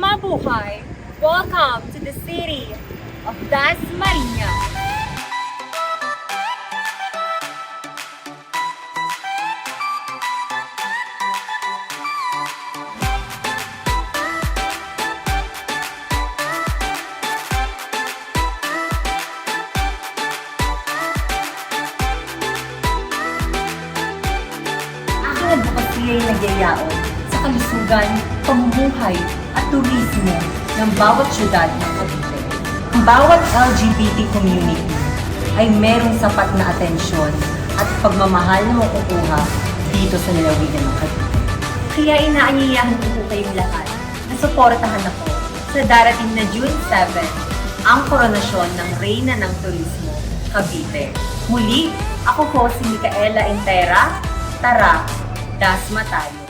Mabuhay! Welcome to the city of Dasmariñas. Aking advokasya ay nagyayaon sa kalusugan, pamumuhay turismo ng bawat syudad ng Cavite. Ang bawat LGBT community ay merong sapat na atensyon at pagmamahal na makukuha dito sa lalawigan ng Cavite. Kaya inaanyayahan ko po kayong lahat na suportahan ako sa darating na June 7, ang koronasyon ng Reyna ng Turismo, Cavite. Muli, ako po si Micaela Intera. Tara, dasma tayo.